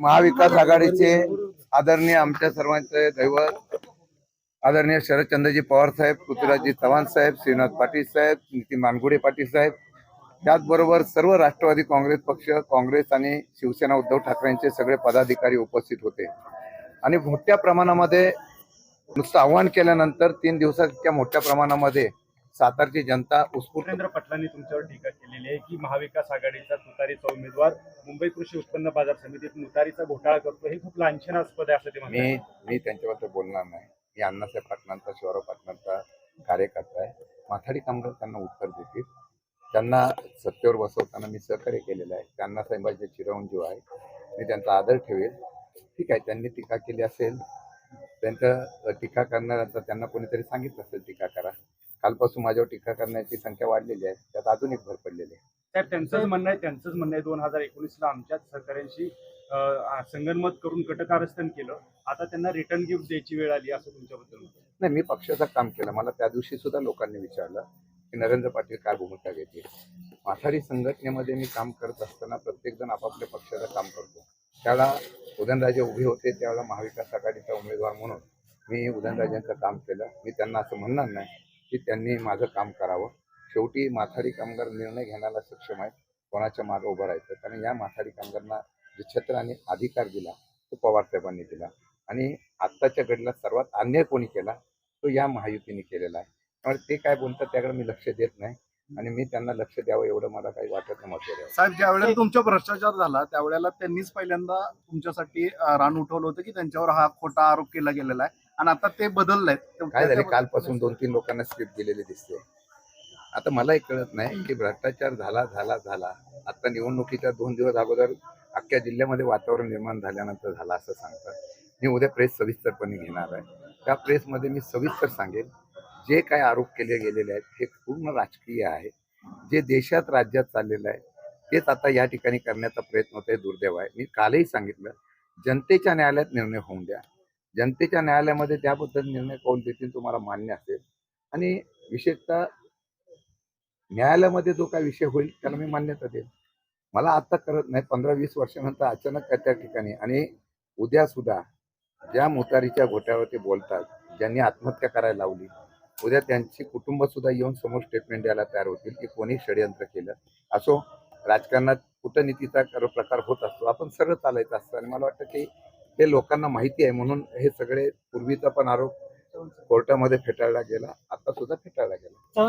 महाविकास आघाडीचे आदरणीय आमच्या सर्वांचे दैवत आदरणीय शरदचंद्रजी पवार साहेब पृथ्वीराजजी चव्हाण साहेब श्रीनाथ पाटील साहेब नितीन मानगुडे पाटील साहेब त्याचबरोबर सर्व राष्ट्रवादी काँग्रेस पक्ष काँग्रेस आणि शिवसेना उद्धव ठाकरेंचे सगळे पदाधिकारी उपस्थित होते. आणि मोठ्या प्रमाणामध्ये नुसतं आव्हान केल्यानंतर तीन दिवसात इतक्या मोठ्या प्रमाणामध्ये सातारची जनता उत्स्फूर्त भूपेंद्र पाटलांनी तुमच्यावर टीका केलेली आहे की महाविकास आघाडीचा तुतारीचा उमेदवार मुंबई कृषी उत्पन्न बाजार समितीत नुतारीचा घोटाळा करतो. हे खूप लांछनास्पद आहे असं ते मी मी त्यांच्याबद्दल बोलणार नाही. मी अण्णासाहेब पाटलांचा शिवराव पाटलांचा कार्यकर्ता आहे. माथाडी कामगार त्यांना उत्तर देतील. त्यांना सत्तेवर बसवताना मी सहकार्य केलेलं आहे. त्यांना साहेबांचे चिरंजीव आहे. मी त्यांचा आदर ठेवेल. ठीक आहे त्यांनी टीका केली असेल. त्यांचं टीका करणाऱ्यांचा त्यांना कोणीतरी सांगितलं असेल टीका करा. कालपासून माझ्यावर टीका करण्याची संख्या वाढलेली आहे. त्यात अजून एक भर पडलेली आहे. साहेब त्यांचंच म्हणणं आहे त्यांचंच म्हणणं आहे. दोन हजार एकोणीसला आमच्याच सहकाऱ्यांशी संगनमत करून कटकारस्थान केलं. आता त्यांना रिटर्न गिफ्ट द्यायची वेळ आली असं तुमच्याबद्दल. नाही मी पक्षाचं काम केलं. मला त्या दिवशी सुद्धा लोकांनी विचारलं की नरेंद्र पाटील काय भूमिका घेतील? माथाडी संघटनेमध्ये मी काम करत असताना प्रत्येक जण आपापल्या पक्षाचं काम करतो. त्यावेळेला उदयनराजे उभे होते त्यावेळेला महाविकास आघाडीचा उमेदवार म्हणून मी उदयनराजेंचं काम केलं. मी त्यांना असं म्हणणार नाही की त्यांनी माझं काम करावं. शेवटी माथाडी कामगार निर्णय घेण्याला सक्षम आहे कोणाच्या मागे उभं राहायचं? कारण या माथाडी कामगारांना जे छत्र आणि अधिकार दिला तो पवारसाहेबांनी दिला. आणि आत्ताच्या घडीला सर्वात अन्याय कोणी केला? तो या महायुतीने केलेला आहे. त्यामुळे ते काय बोलतात त्याकडे मी लक्ष देत नाही. आणि मी त्यांना लक्ष द्यावं एवढं मला काही वाटत नाही साहेब ज्या वेळेला तुमचा भ्रष्टाचार झाला त्यावेळेला त्यांनीच पहिल्यांदा तुमच्यासाठी रान उठवलं होतं की त्यांच्यावर हा खोटा आरोप केला गेलेला आहे. आणि आता ते बदललंय. काय झाले कालपासून दोन तीन लोकांना स्क्रिप्ट दिलेली दिसते. आता मलाही कळत नाही की भ्रष्टाचार झाला झाला झाला. आता निवडणुकीच्या दोन दिवस अगोदर अख्ख्या जिल्ह्यामध्ये वातावरण निर्माण झाल्यानंतर झाला असं सांगतात. मी उद्या प्रेस सविस्तरपणे घेणार आहे. त्या प्रेसमध्ये मी सविस्तर सांगेन जे काय आरोप केले गेलेले आहेत हे पूर्ण राजकीय आहे. जे देशात राज्यात चाललेलं आहे तेच आता या ठिकाणी करण्याचा प्रयत्न होत आहे दुर्दैव आहे. मी कालही सांगितलं जनतेच्या न्यायालयात निर्णय होऊन द्या. जनतेच्या न्यायालयामध्ये त्याबद्दल निर्णय कौल देतील तुम्हाला मान्य असेल. आणि विशेषतः न्यायालयामध्ये जो काय विषय होईल त्याला मी मान्यता देईल मला आता करत नाही पंधरा वीस वर्षानंतर अचानक त्या ठिकाणी आणि उद्या सुद्धा ज्या मोतारीच्या घोट्यावर ते बोलतात ज्यांनी आत्महत्या करायला लावली उद्या त्यांची कुटुंब सुद्धा येऊन समोर स्टेटमेंट द्यायला तयार होतील की कोणी षडयंत्र केलं. असो राजकारणात कुटनीतीचा कर- प्रकार होत असतो आपण सरळ चालायचं असतं आणि मला वाटतं की हे लोकांना माहिती आहे म्हणून हे सगळे पूर्वीचा पण आरोप कोर्टामध्ये फेटाळला गेला आता सुद्धा फेटाळला गेला.